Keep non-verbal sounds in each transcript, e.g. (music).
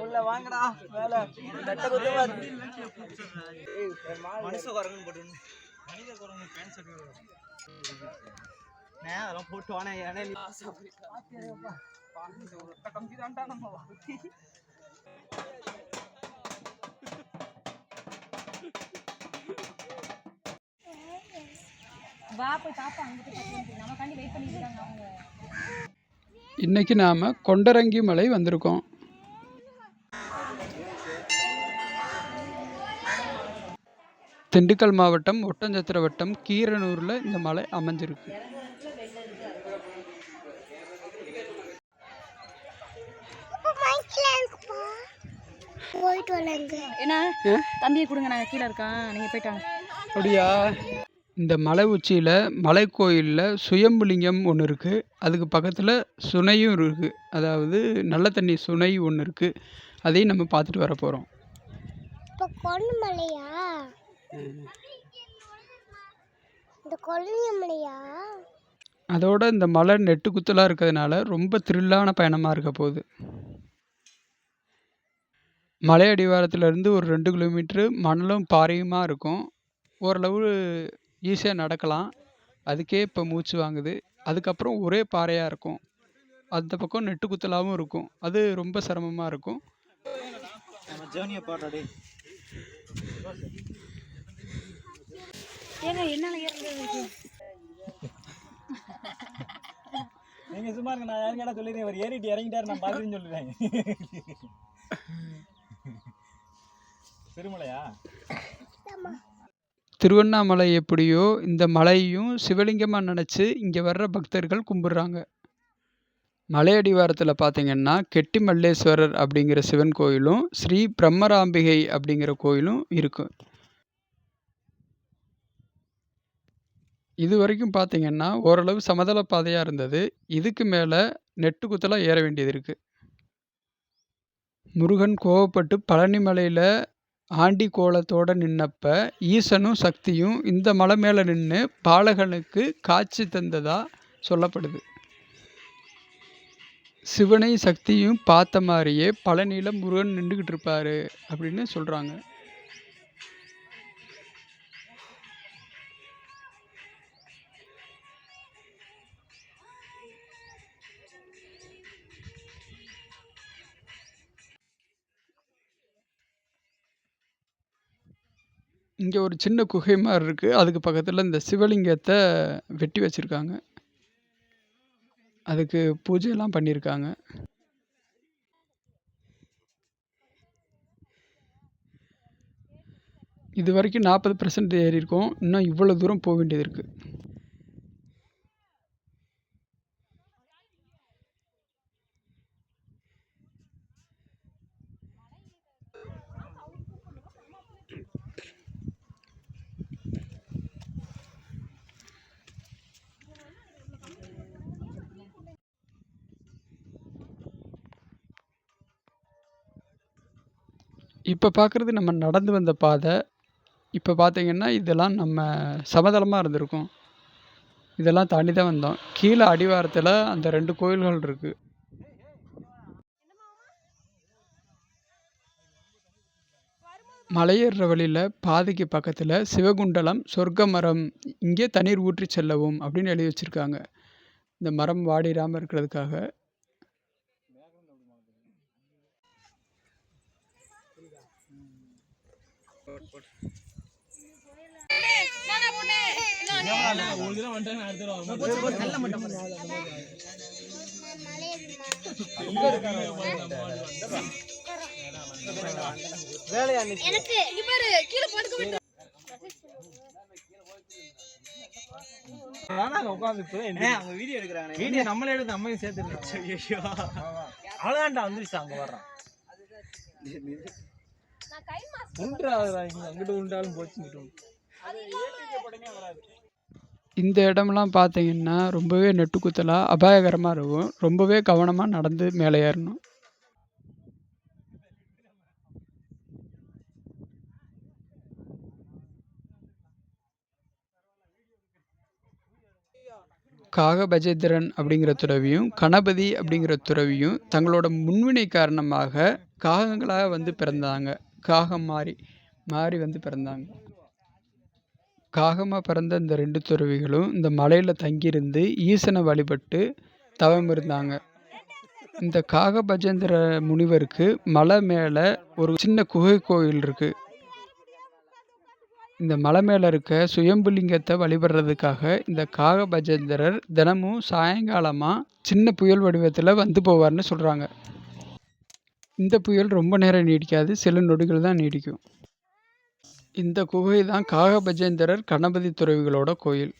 உள்ள வாங்கடா மேல. தட்ட குத்தமா மனுஷ குரங்கு போட்டு மனித குரங்கு பேண்ட் ஷர்ட் அதெல்லாம் போட்டு வானே ஏன்னா கம்பி தான்டா நம்ம வா போய் பாப்பா அங்கே போய் பார்க்கலாம் நமக்காண்டி வெயிட் பண்ணிட்டு இருக்காங்க அவங்க. இன்றைக்கி நாம் கொண்டரங்கி மலை வந்திருக்கோம். திண்டுக்கல் மாவட்டம் ஒட்டஞ்சத்திர வட்டம் கீரனூரில் இந்த மலை அமைஞ்சிருக்கு. என்ன தம்பியை கொடுங்க நாங்கள் கீழே இருக்கோம். நீங்கள் போயிட்டாங்க அப்படியா? இந்த மலை உச்சியில் மலை கோயிலில் சுயம்புலிங்கம் ஒன்று இருக்குது அதுக்கு பக்கத்தில் சுனையும் இருக்குது அதாவது நல்ல தண்ணி சுனை ஒன்று இருக்குது அதையும் நம்ம பார்த்துட்டு வர போகிறோம் இப்போ கொல்லுமலையா இந்த கொல்லிமலையா அதோட இந்த மலை நெட்டு குத்தலாக இருக்கிறதுனால ரொம்ப த்ரில்லான பயணமாக இருக்க போகுது. மலை அடிவாரத்துலேருந்து ஒரு ரெண்டு கிலோமீட்ரு மணலும் பாறையுமா இருக்கும். ஓரளவு ஈஸியாக நடக்கலாம். அதுக்கே இப்போ மூச்சு வாங்குது. அதுக்கப்புறம் ஒரே பாறையாக இருக்கும். அந்த பக்கம் நெட்டு குத்தலாகவும் இருக்கும். அது ரொம்ப சிரமமாக இருக்கும். ஏங்க என்னால் ஏறது நீங்க சும்மா இருங்க நான் யாரும் கேட்டா சொல்லிடுறேன்? இவர் ஏறிட்டு இறங்கிட்டாரு நான் பாத்துன்னு சொல்லிடுறேன் திருமலையா? திருவண்ணாமலை எப்படியோ இந்த மலையையும் சிவலிங்கமாக நினச்சி இங்கே வர்ற பக்தர்கள் கும்பிட்றாங்க. மலை அடிவாரத்தில் பார்த்தீங்கன்னா கெட்டி மல்லேஸ்வரர் அப்படிங்கிற சிவன் கோயிலும் ஸ்ரீ பிரம்மராம்பிகை அப்படிங்கிற கோயிலும் இருக்கும் இது வரைக்கும் பார்த்தீங்கன்னா ஓரளவு சமதள பாதையாக இருந்தது. இதுக்கு மேலே நெட்டு குத்தலாக ஏற வேண்டியது இருக்குது முருகன் கோவப்பட்டு பழனி மலையில் ஆண்டி கோலத்தோட நின்னப்ப ஈசனும் சக்தியும் இந்த மலை மேலே நின்று பாலகனுக்கு காட்சி தந்ததா சொல்லப்படுது. சிவனையும் சக்தியும் பார்த்த மாதிரியே பழனியில் முருகன் நின்றுக்கிட்டு இருப்பாரு அப்படின்னு சொல்கிறாங்க இங்கே ஒரு சின்ன குகை மாதிரி இருக்குது அதுக்கு பக்கத்தில் இந்த சிவலிங்கத்தை வெட்டி வச்சுருக்காங்க. அதுக்கு பூஜையெல்லாம் பண்ணியிருக்காங்க இது வரைக்கும் நாற்பது பர்சன்ட் ஏறி இருக்கோம். இன்னும் இவ்வளோ தூரம் போக வேண்டியது இருக்குது இப்போ பார்க்குறது நம்ம நடந்து வந்த பாதை. இப்போ பார்த்தீங்கன்னா இதெல்லாம் நம்ம சமதளமாக இருந்திருக்கும். இதெல்லாம் தாண்டி தான் வந்தோம். கீழே அடிவாரத்தில் அந்த ரெண்டு கோயில்கள் இருக்குது மலையேறுற வழியில் பாதைக்கு பக்கத்தில் சிவகுண்டலம் சொர்க்க மரம் இங்கே தண்ணீர் ஊற்றி செல்லவும் அப்படின்னு எழுதி வச்சுருக்காங்க. இந்த மரம் வாடிடாமல் இருக்கிறதுக்காக. வேலையா எனக்கு பாரு கீழே படுக்க வேணாங்க உட்காந்து அவங்க வீடியோ எடுக்கிறாங்க வீடியோ நம்மளே எடுத்து நம்மையும் சேர்த்து அவ்வளோதான்டா வந்துருச்சு அங்க வர்றான் உண்டாதுடா இங்க அங்கிட்டு உண்டாலும் போச்சு இந்த இடம்லாம் பார்த்தீங்கன்னா ரொம்பவே நெட்டுக்குத்தலாக அபாயகரமாக இருக்கும். ரொம்பவே கவனமாக நடந்து மேலே ஏறணும். காகபஜேந்திரன் அப்படிங்கிற துறவியும் கணபதி அப்படிங்கிற துறவியும் தங்களோட முன்வினை காரணமாக காகங்களாக வந்து பிறந்தாங்க. காகம் மாறி மாறி வந்து பிறந்தாங்க. காகமாக பிறந்த இந்த ரெண்டு துறவிகளும் இந்த மலையில் தங்கியிருந்து ஈசனை வழிபட்டு தவம் இருந்தாங்க. இந்த காகபஜேந்திர முனிவருக்கு மலை மேலே ஒரு சின்ன குகை கோயில் இருக்கு. இந்த மலை மேலே இருக்க சுயம்புலிங்கத்தை வழிபடுறதுக்காக இந்த காகபஜேந்திரர் தினமும் சாயங்காலமாக சின்ன புயல் வடிவத்தில் வந்து போவார்னு சொல்கிறாங்க இந்த புயல் ரொம்ப நேரம் நீடிக்காது சில நொடிகள் தான் நீடிக்கும். இந்த குகை தான் காகபஜேந்திரர் கணபதி துறவிகளோட கோயில்.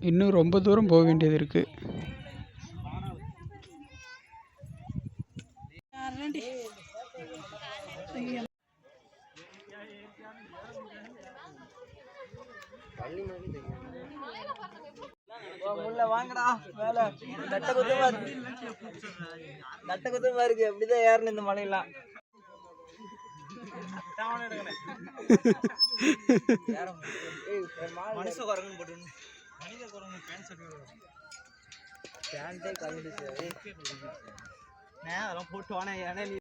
இன்னும் ரொம்ப தூரம் போக வேண்டியது இருக்குது வாங்கடா மேல நட்ட குத்தமா இருக்கு. நட்ட குத்தமா இருக்கு. அப்படிதான் ஏறணும் இந்த மலையெல்லாம். மனுஷ குரங்குன்னு போட்டு மனித குரங்கு பேண்ட் ஷர்ட் பேண்டே கலந்துச்சு அதெல்லாம் போட்டு வானே ஏன்னா நீ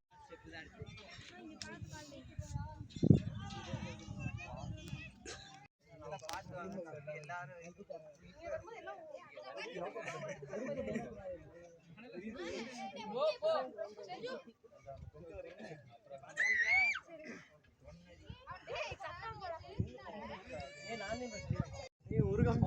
நீ ஒரு கம்பி ஆட்டா ஒரு கம்பி ஆட்டா பார்த்து எடுக்கலாம்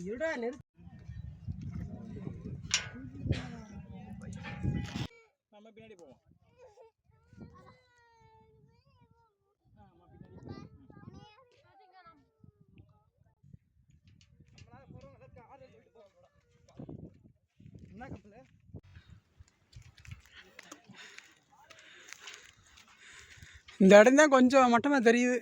இருடா நிறுத்து நம்ம பின்னாடி போவோம். இந்த இடம் தான் கொஞ்சம் மட்டமாக தெரியுது.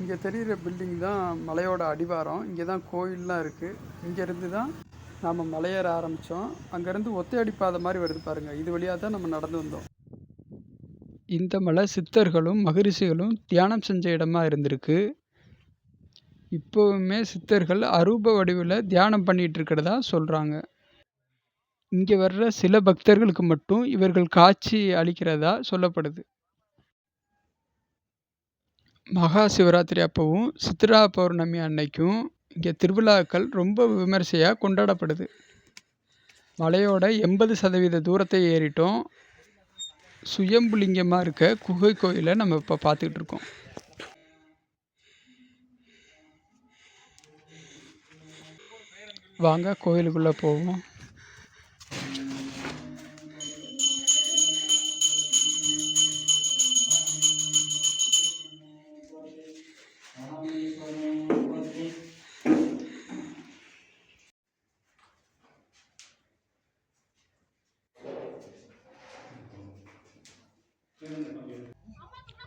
இங்கே தெரிகிற பில்டிங் தான் மலையோட அடிவாரம். இங்கே தான் கோயில்லாம் இருக்குது இங்கேருந்து தான் நாம் மலையேற ஆரம்பித்தோம் அங்கேருந்து ஒத்தையடி பாதை மாதிரி வருது பாருங்கள் இது வழியாக தான் நம்ம நடந்து வந்தோம். இந்த மலை சித்தர்களும் மகரிஷிகளும் தியானம் செஞ்ச இடமா இருந்திருக்கு. இப்போவுமே சித்தர்கள் அரூப வடிவில் தியானம் பண்ணிகிட்டு இருக்கிறதா சொல்கிறாங்க இங்கே வர்ற சில பக்தர்களுக்கு மட்டும் இவர்கள் காட்சி அளிக்கிறதா சொல்லப்படுது. மகா சிவராத்திரி அப்போவும் சித்ரா பௌர்ணமி அன்னைக்கும் இங்கே திருவிழாக்கள் ரொம்ப விமரிசையாக கொண்டாடப்படுது. மலையோட எண்பது சதவீத தூரத்தை ஏறிட்டோம். சுயம்புலிங்கமாக இருக்க குகை கோயிலை நம்ம இப்போ பார்த்துக்கிட்டு இருக்கோம். வாங்க கோயிலுக்குள்ளே போவோம்.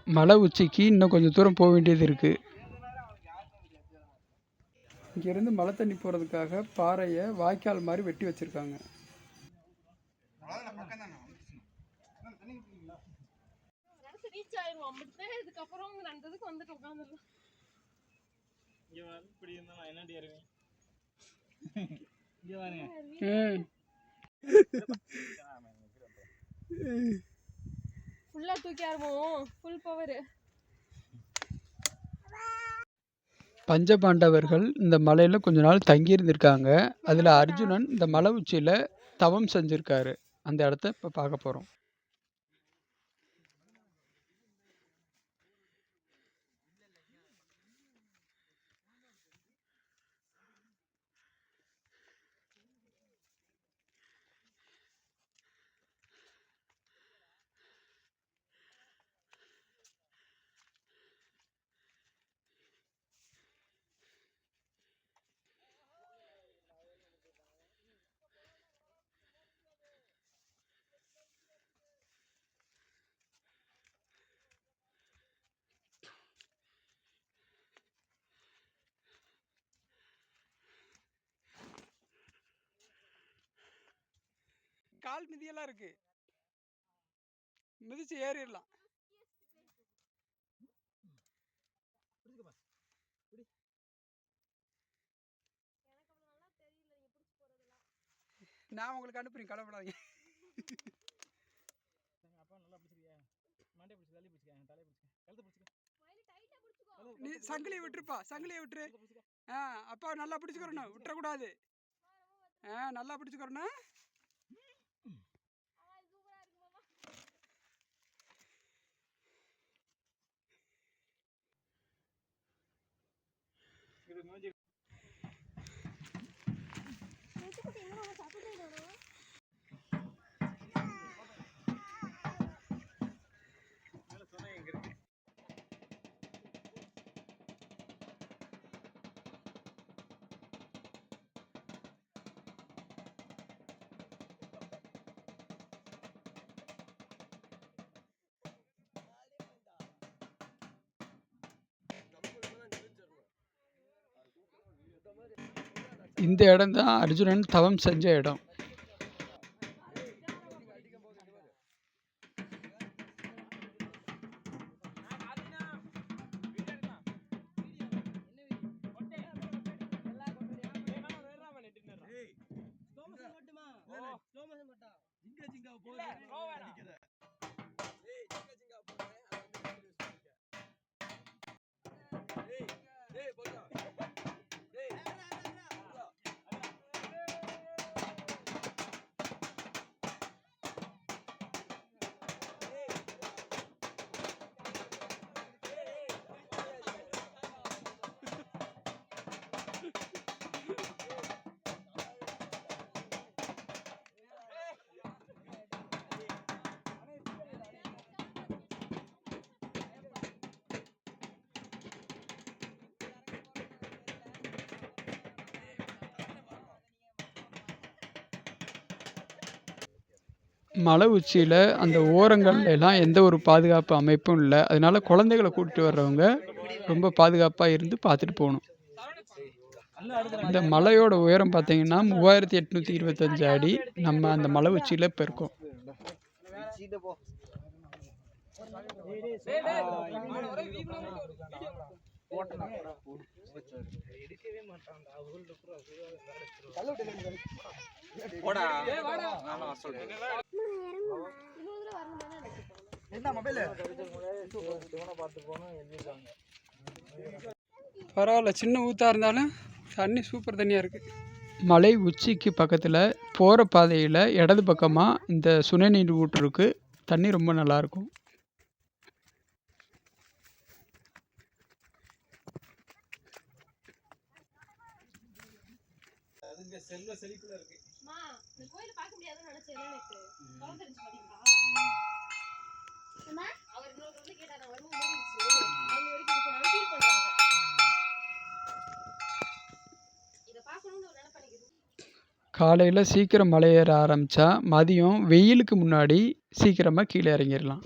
மலை உச்சிக்கு இன்னும் கொஞ்சம் தூரம் போக வேண்டியது இருக்குது இங்கேருந்து மழை தண்ணி போகிறதுக்காக பாறையை வாய்க்கால் மாதிரி வெட்டி வச்சுருக்காங்க. இங்க (laughs) ஃபுல்லாக தூக்கி ஆடுவோம் ஃபுல் பவர் பஞ்சபாண்டவர்கள் இந்த மலையில் கொஞ்ச நாள் தங்கியிருந்திருக்காங்க. அதில் அர்ஜுனன் இந்த மலை உச்சியில் தவம் செஞ்சுருக்காரு. அந்த இடத்த இப்போ பார்க்க போகிறோம் கால் மிதியெல்லாம் இருக்கு. மிதிச்சு ஏறிடலாம் பிடிச்சுக்கப்பா எனக்கு அவ்வளவு நல்லா தெரியல. நீங்க புடிச்சு போறதெல்லாம். நான் உங்களுக்கு அனுப்புறேன். கவலைப்படாதீங்க. அப்பா நல்லா பிடிச்சிருக்கியா? மண்டை பிடிச்சி தள்ளி பிடிச்சிக்க தலையை பிடிச்சிக்க. கழுத்தை பிடிச்சிக்க. மயிலு டைட்டா புடிச்சுக்கோ. கழுத்தை நீ பிடிச்சிக்க, சங்கிலியை விட்டுருப்பா. சங்கிலியை விட்டுரு. ஆ அப்பா நல்லா பிடிச்சுக்கிறணும் விட்டுறக்கூடாது. ஆ நல்லா பிடிச்சுக்கிறணும் இந்த இடம் தான் அர்ஜுனன் தவம் செஞ்ச இடம். மலை உச்சியில் அந்த ஓரங்கள்ல எல்லாம் எந்த ஒரு பாதுகாப்பு அமைப்பும் இல்லை. அதனால குழந்தைகளை கூட்டிட்டு வர்றவங்க ரொம்ப பாதுகாப்பாக இருந்து பார்த்துட்டு போகணும். இந்த மலையோட உயரம் பார்த்தீங்கன்னா மூவாயிரத்தி எட்நூற்றி இருபத்தஞ்சு அடி நம்ம அந்த மலை உச்சியில் இப்போ இருக்கோம் பரவாயில்ல சின்ன ஊற்றா இருந்தாலும் தண்ணி சூப்பர் தண்ணியாக இருக்குது மலை உச்சிக்கு பக்கத்தில் போகிற பாதையில் இடது பக்கமாக இந்த சுனைநீர் ஊற்று இருக்கு. தண்ணி ரொம்ப நல்லாயிருக்கும் செல்வ செழிப்புல இருக்கு. கோயில பார்க்க முடியாதுன்னு நினைச்சேன் எனக்கு கவலை தெரிஞ்சு பாத்தீங்களா? அவர் இன்னொரு வந்து கேட்டாரு நான் வரும்போது மூடிடுச்சு. அவங்க வரைக்கும் இது பண்ணாலும் ஃபீல் பண்றாங்க இதை பார்க்கணும்னு ஒரு நினைப்பு எனக்கு இருக்கு. காலையில் சீக்கிரம் மலை ஏற ஆரம்பித்தா மதியம் வெயிலுக்கு முன்னாடி சீக்கிரமாக கீழே இறங்கிடலாம்.